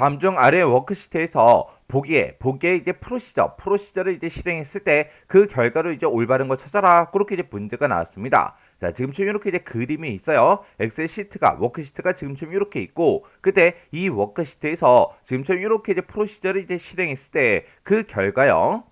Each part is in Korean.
다음 중 아래 워크시트에서 보기에 보기에 이제 프로시저 프로시저를 이제 실행했을 때 그 결과로 이제 올바른 거 찾아라 그렇게 이제 문제가 나왔습니다. 자 지금처럼 이렇게 이제 그림이 있어요. 엑셀 시트가 워크시트가 지금처럼 이렇게 있고 그때 이 워크시트에서 지금처럼 이렇게 이제 프로시저를 이제 실행했을 때 그 결과요.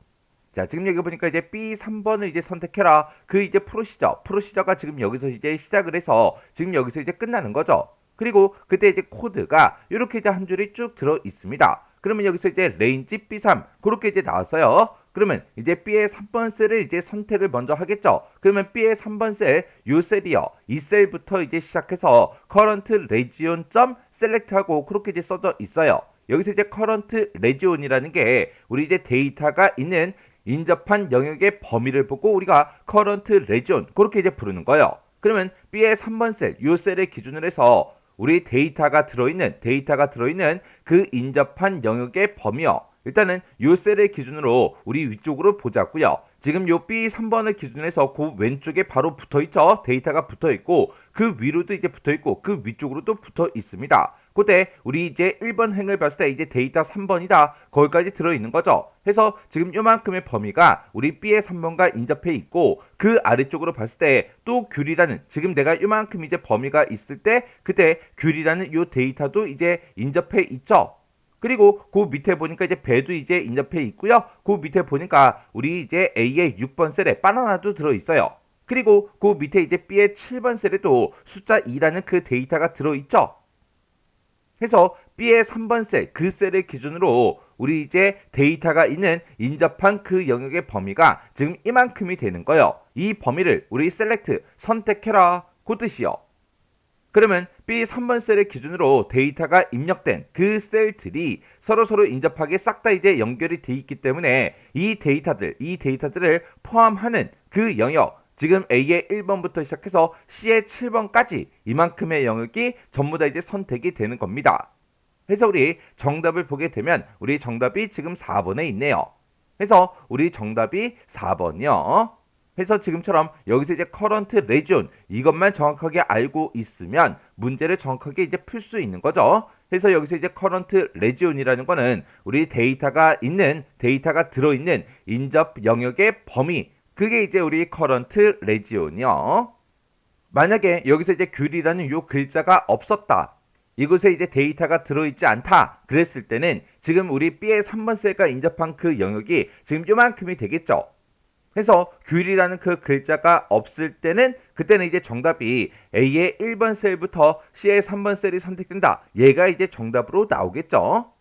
자, 지금 여기 보니까 이제 B 3번을 이제 선택해라. 그 이제 프로시저, 프로시저가 지금 여기서 이제 시작을 해서 지금 여기서 이제 끝나는 거죠. 그리고 그때 이제 코드가 이렇게 이제 한 줄이 쭉 들어 있습니다. 그러면 여기서 이제 레인지 B3 그렇게 이제 나왔어요. 그러면 이제 B의 3번 셀을 이제 선택을 먼저 하겠죠. 그러면 B의 3번 셀, 요 셀이요. 이 셀부터 이제 시작해서 current region select 하고 그렇게 이제 써져 있어요. 여기서 이제 current region이라는 게 우리 이제 데이터가 있는 인접한 영역의 범위를 보고 우리가 current region 그렇게 이제 부르는 거예요. 그러면 B의 3번 셀, 요 셀을 기준으로 해서 우리 데이터가 들어있는 데이터가 들어있는 그 인접한 영역의 범위요. 일단은 요 셀을 기준으로 우리 위쪽으로 보자고요. 지금 요 B 3번을 기준으로 해서 그 왼쪽에 바로 붙어 있죠. 데이터가 붙어 있고 그 위로도 이제 붙어 있고 그 위쪽으로도 붙어 있습니다. 그때 우리 이제 1번 행을 봤을 때 이제 데이터 3번이다. 거기까지 들어 있는 거죠. 해서 지금 요만큼의 범위가 우리 B의 3번과 인접해 있고 그 아래쪽으로 봤을 때 또 귤이라는 지금 내가 요만큼 이제 범위가 있을 때 그때 귤이라는 요 데이터도 이제 인접해 있죠. 그리고 그 밑에 보니까 이제 배도 이제 인접해 있고요. 그 밑에 보니까 우리 이제 A의 6번 셀에 바나나도 들어 있어요. 그리고 그 밑에 이제 B의 7번 셀에도 숫자 2라는 그 데이터가 들어 있죠. 해서 B의 3번 셀, 그 셀을 기준으로 우리 이제 데이터가 있는 인접한 그 영역의 범위가 지금 이만큼이 되는 거예요. 이 범위를 우리 셀렉트 선택해라 그 뜻이요. 그러면 B 3번 셀을 기준으로 데이터가 입력된 그 셀들이 서로 서로 인접하게 싹 다 이제 연결이 돼 있기 때문에 이 데이터들, 이 데이터들을 포함하는 그 영역, 지금 A의 1번부터 시작해서 C의 7번까지 이만큼의 영역이 전부 다 이제 선택이 되는 겁니다. 해서 우리 정답을 보게 되면 우리 정답이 지금 4번에 있네요. 해서 우리 정답이 4번이요. 해서 지금처럼 여기서 이제 current region 이것만 정확하게 알고 있으면 문제를 정확하게 이제 풀 수 있는 거죠. 해서 여기서 이제 current region이라는 거는 우리 데이터가 있는 데이터가 들어 있는 인접 영역의 범위 그게 이제 우리 current region이요. 만약에 여기서 이제 귤이라는 요 글자가 없었다. 이곳에 이제 데이터가 들어있지 않다. 그랬을 때는 지금 우리 B의 3번 셀과 인접한 그 영역이 지금 요만큼이 되겠죠. 해서 귤이라는 그 글자가 없을 때는 그때는 이제 정답이 A의 1번 셀부터 C의 3번 셀이 선택된다. 얘가 이제 정답으로 나오겠죠.